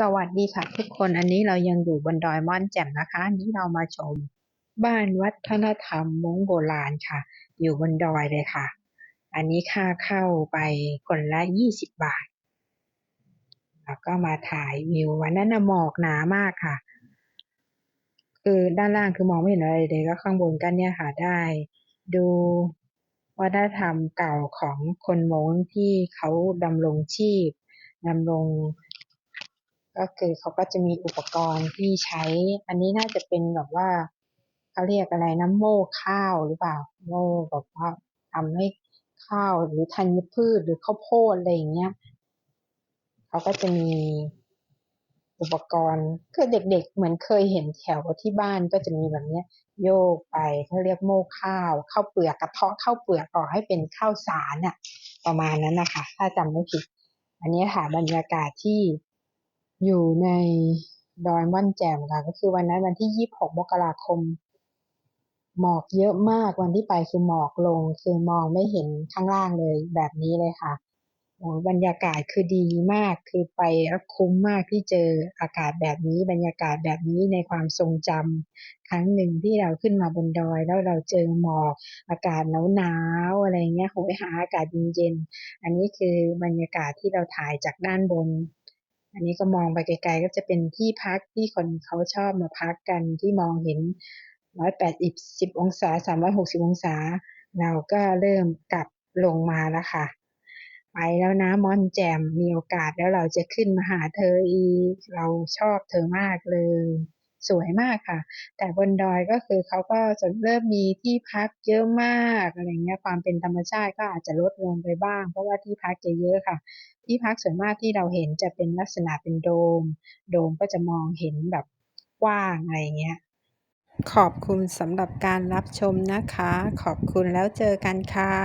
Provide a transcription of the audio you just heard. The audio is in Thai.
สวัสดีค่ะทุกคนอันนี้เรายังอยู่บนดอยม่อนแจ่มนะคะอันนี้เรามาชม บ้านวัฒนธรรมมงโบราณค่ะ อยู่บนดอยเลยค่ะ อันนี้ค่าเข้าไปคนละยี่สิบบาท แล้วก็มาถ่ายวิววันนั้นหมอกหนามากค่ะ คือด้านล่างคือมองไม่เห็นอะไรเลยก็ข้างบนกันเนี่ยค่ะได้ ดูวัฒนธรรมเก่าของคนมงที่เขาดำรงชีพดำรง ก็คือเขาก็จะมีอุปกรณ์ที่ใช้ อันนี้น่าจะเป็นแบบว่าเขาเรียกอะไรนะโม่ข้าวหรือเปล่าโม่แบบว่าทำให้ข้าวหรือธัญพืชหรือข้าวโพดอะไรอย่างเงี้ยเขาก็จะมีอุปกรณ์คือเด็กๆ เหมือนเคยเห็นแถวที่บ้านก็จะมีแบบเนี้ย โยกไปเขาเรียกโม่ข้าวข้าวเปลือกกระเทาะข้าวเปลือกออกให้เป็นข้าวสารอะประมาณนั้นนะคะ ถ้าจำไม่ผิด อันนี้ค่ะบรรยากาศที่ อยู่ในดอยม่อนแจ่มค่ะ ก็คือวันนั้นวันที่26มกราคม หมอกเยอะมากวันที่ไปคือหมอกลง คือมองไม่เห็นข้างล่างเลยแบบนี้เลยค่ะโอ้บรรยากาศคือดีมากคือไปแล้วคุ้มมากที่เจออากาศแบบนี้ บรรยากาศแบบนี้ในความทรงจำครั้งหนึ่งที่เราขึ้นมาบนดอย แล้วเราเจอหมอกอากาศหนาวๆอะไรเงี้ยโหยหาอากาศเย็นๆอันนี้คือบรรยากาศที่เราถ่ายจากด้านบน อันนี้ก็มองไปไกลๆ ก็จะเป็นที่พักที่คนเขาชอบมาพักกันที่มองเห็น180องศา360องศา เราก็เริ่มกลับลงมาแล้วค่ะ ไปแล้วนะมอนแจมมีโอกาสแล้วเราจะขึ้นมาหาเธออีก เราชอบเธอมากเลย สวยมากค่ะ แต่บนดอยก็คือเขาก็จะเริ่มมีที่พักเยอะมากอะไรเงี้ยความเป็นธรรมชาติก็อาจจะลดลงไปบ้าง เพราะว่าที่พักจะเยอะค่ะ ที่พักส่วนมากที่เราเห็นจะเป็นลักษณะเป็นโดม โดมก็จะมองเห็นแบบกว้างอะไรเงี้ยขอบคุณสำหรับการรับชมนะคะ ขอบคุณแล้วเจอกันค่ะ